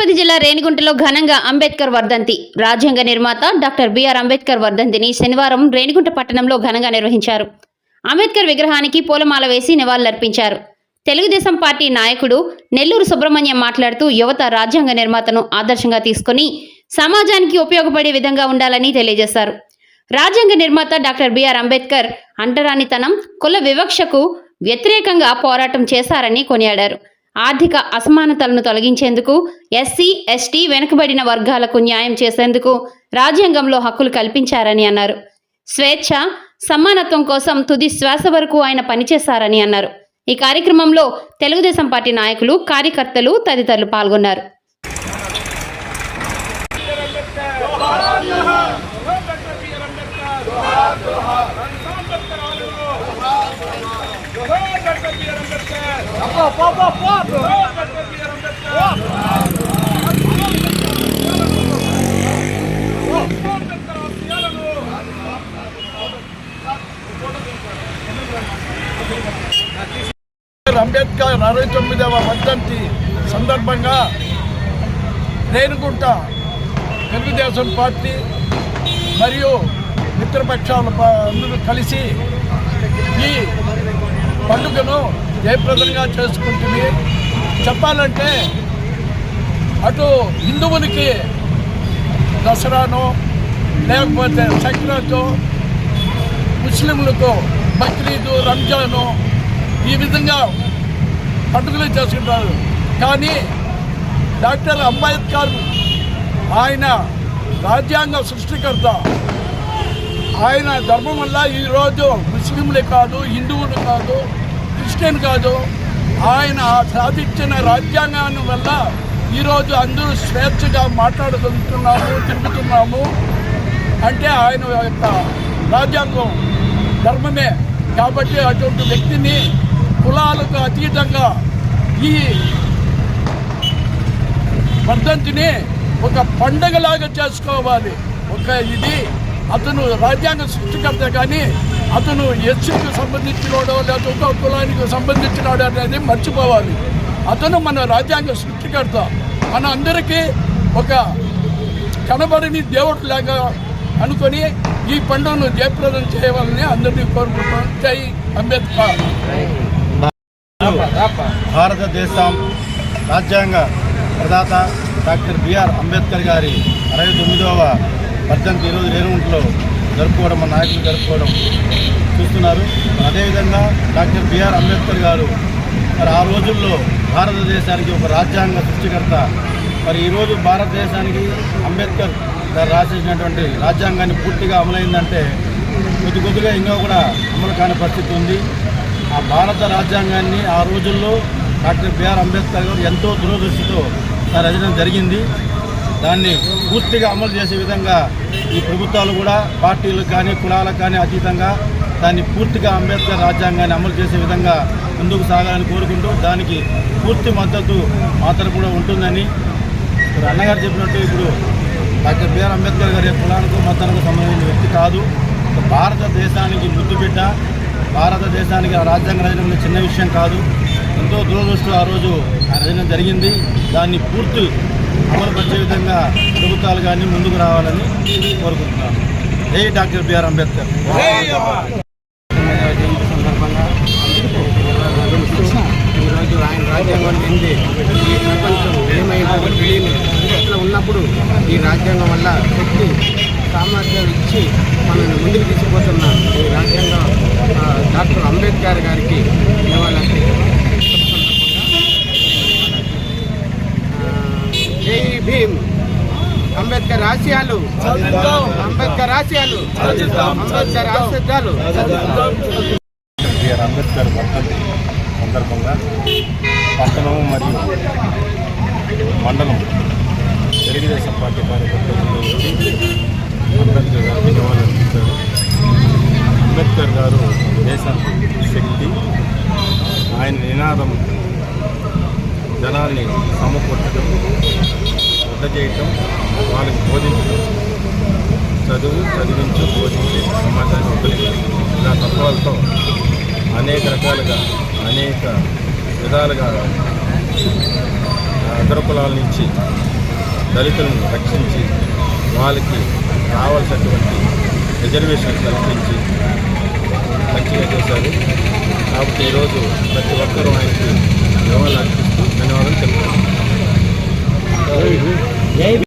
తిరుపతి జిల్లా రేణిగుంటలో ఘనంగా అంబేద్కర్ వర్ధంతి. రాజ్యాంగ నిర్మాత డాక్టర్ బిఆర్ అంబేద్కర్ వర్ధంతిని శనివారం రేణిగుంట పట్టణంలో ఘనంగా నిర్వహించారు. అంబేద్కర్ విగ్రహానికి పూలమాల వేసి నివాళులర్పించారు. తెలుగుదేశం పార్టీ నాయకుడు నెల్లూరు సుబ్రహ్మణ్యం మాట్లాడుతూ యువత రాజ్యాంగ నిర్మాతను ఆదర్శంగా తీసుకుని సమాజానికి ఉపయోగపడే విధంగా ఉండాలని తెలియజేశారు. రాజ్యాంగ నిర్మాత డాక్టర్ బిఆర్ అంబేద్కర్ అంటరానితనం కుల వివక్షకు వ్యతిరేకంగా పోరాటం చేశారని కొనియాడారు. ఆర్థిక అసమానతలను తొలగించేందుకు ఎస్సీ ఎస్టీ వెనుకబడిన వర్గాలకు న్యాయం చేసేందుకు రాజ్యాంగంలో హక్కులు కల్పించారని అన్నారు స్వేచ్ఛ సమానత్వం కోసం తుది శ్వాస వరకు ఆయన పనిచేశారని అన్నారు ఈ కార్యక్రమంలో తెలుగుదేశం పార్టీ నాయకులు కార్యకర్తలు తదితరులు పాల్గొన్నారు అంబేద్కర్ అరవై తొమ్మిదవ వర్ధంతి సందర్భంగా రేణుగుంట తెలుగుదేశం పార్టీ మరియు మిత్రపక్షాల అందరూ కలిసి ఈ పండుగను జయప్రదంగా చేసుకుంటుంది. చెప్పాలంటే అటు హిందువులకి దసరాను లేకపోతే సంక్రాంతి ముస్లింలకు బక్రీదు రంజాను ఈ విధంగా పండుగలు చేసుకుంటారు. కానీ డాక్టర్ అంబేద్కర్ ఆయన రాజ్యాంగ సృష్టికర్త. ఆయన ధర్మం వల్ల ఈరోజు ముస్లింలు కాదు హిందువులు కాదు క్రిస్టియన్ కాదు. ఆయన సాధించిన రాజ్యాంగాన్ని వల్ల ఈరోజు అందరూ స్వేచ్ఛగా మాట్లాడుకుంటున్నాము తిరుగుతున్నాము. అంటే ఆయన యొక్క రాజ్యాంగం ధర్మమే. కాబట్టి అటువంటి వ్యక్తిని కులాలకు అతీతంగా ఈ వర్ధంతిని ఒక పండగలాగా చేసుకోవాలి. ఒక ఇది అతను రాజ్యాంగ సృష్టికర్త కానీ అతను ఎస్సీకి సంబంధించినోడో లేకపోతే కులానికి సంబంధించినాడో అనేది మర్చిపోవాలి. అతను మన రాజ్యాంగ సృష్టికర్త. మన అందరికీ ఒక కనబడిని దేవుడు లాగా అనుకొని ఈ పండుగను జయప్రదం చేయవాలని అందరినీ కోరుకుంటున్నాం. జై అంబేద్కర్. భారతదేశం రాజ్యాంగ ప్రదాత డాక్టర్ బిఆర్ అంబేద్కర్ గారి అరవై తొమ్మిదవ పద్దెనిమిది ఈరోజు రేణుగుంటలో జరుపుకోవడం మన నాయకులు జరుపుకోవడం చూస్తున్నారు. అదేవిధంగా డాక్టర్ బిఆర్ అంబేద్కర్ గారు మరి ఆ రోజుల్లో భారతదేశానికి ఒక రాజ్యాంగ సృష్టికర్త. మరి ఈరోజు భారతదేశానికి అంబేద్కర్ గారు రాసేసినటువంటి రాజ్యాంగాన్ని పూర్తిగా అమలైందంటే కొద్ది కొద్దిగా ఇంకా కూడా అమలు కాని పరిస్థితి ఉంది. ఆ భారత రాజ్యాంగాన్ని ఆ రోజుల్లో డాక్టర్ బిఆర్ అంబేద్కర్ గారు ఎంతో దురదృష్టితో రచన జరిగింది. దాన్ని పూర్తిగా అమలు చేసే విధంగా ఈ ప్రభుత్వాలు కూడా పార్టీలకు కానీ కులాలకు కానీ అతీతంగా దాన్ని పూర్తిగా అంబేద్కర్ రాజ్యాంగాన్ని అమలు చేసే విధంగా ముందుకు సాగాలని కోరుకుంటూ దానికి పూర్తి మద్దతు మా కూడా ఉంటుందని ఇప్పుడు అన్నగారు చెప్పినట్టు ఇప్పుడు డాక్టర్ బిఆర్ అంబేద్కర్ గారి కులానికి మతానికి సంబంధించిన వ్యక్తి కాదు. భారతదేశానికి ముద్దుబిడ్డ భారతదేశానికి ఆ రాజ్యాంగ రచన చిన్న విషయం కాదు. ఎంతో దురదృష్టం ఆ రోజు ఆ రచన జరిగింది. దాన్ని పూర్తి అమలుపరిచే విధంగా ప్రభుత్వాలు కానీ ముందుకు రావాలని కోరుకుంటున్నాను. జై డాక్టర్ బిఆర్ అంబేద్కర్. జయంతి సందర్భంగా ఈరోజు ఆయన రాజ్యాంగం ఏంది ఈ ప్రపంచం ఏమైందో తెలియని ఇట్లా ఉన్నప్పుడు ఈ రాజ్యాంగం వల్ల శక్తి సామర్థ్యం ఇచ్చి మనల్ని ముందుకు తీసుకుపోతున్న ఈ రాజ్యాంగం డాక్టర్ అంబేద్కర్ గారికి ఇవ్వాలంటే జై భీమ్. అంబేద్కర్ ఆశయాలు. అంబేద్కర్ ఆశయాలు. అంబేద్కర్ ఆశయాలు. బిఆర్ అంబేద్కర్ వర్ధంతి సందర్భంగా పట్టణం మరియు మండలం తెలుగుదేశం పార్టీ కార్యకర్తలు వచ్చి అంబేద్కర్ గారికి నివాళులర్పించారు అంబేద్కర్ గారు దేశ శక్తి ఆయన నినాదం జనాల్ని సమకూర్చడం వద్ద చేయటం వాళ్ళకి బోధించడం చదువు చదివించు బోధించి సమాజాన్ని ఉపయోగించు ఇలా తత్వాలతో అనేక రకాలుగా అనేక విధాలుగా అగ్రకులాల నుంచి దళితులను రక్షించి వాళ్ళకి కావలసినటువంటి రిజర్వేషన్ కల్పించి మంచిగా చేశారు. కాబట్టి ఈరోజు ప్రతి ఒక్కరూ ఆయనకి నివాళులు అర్పిస్తూ ధన్యవాదాలు తెలుపుతున్నాను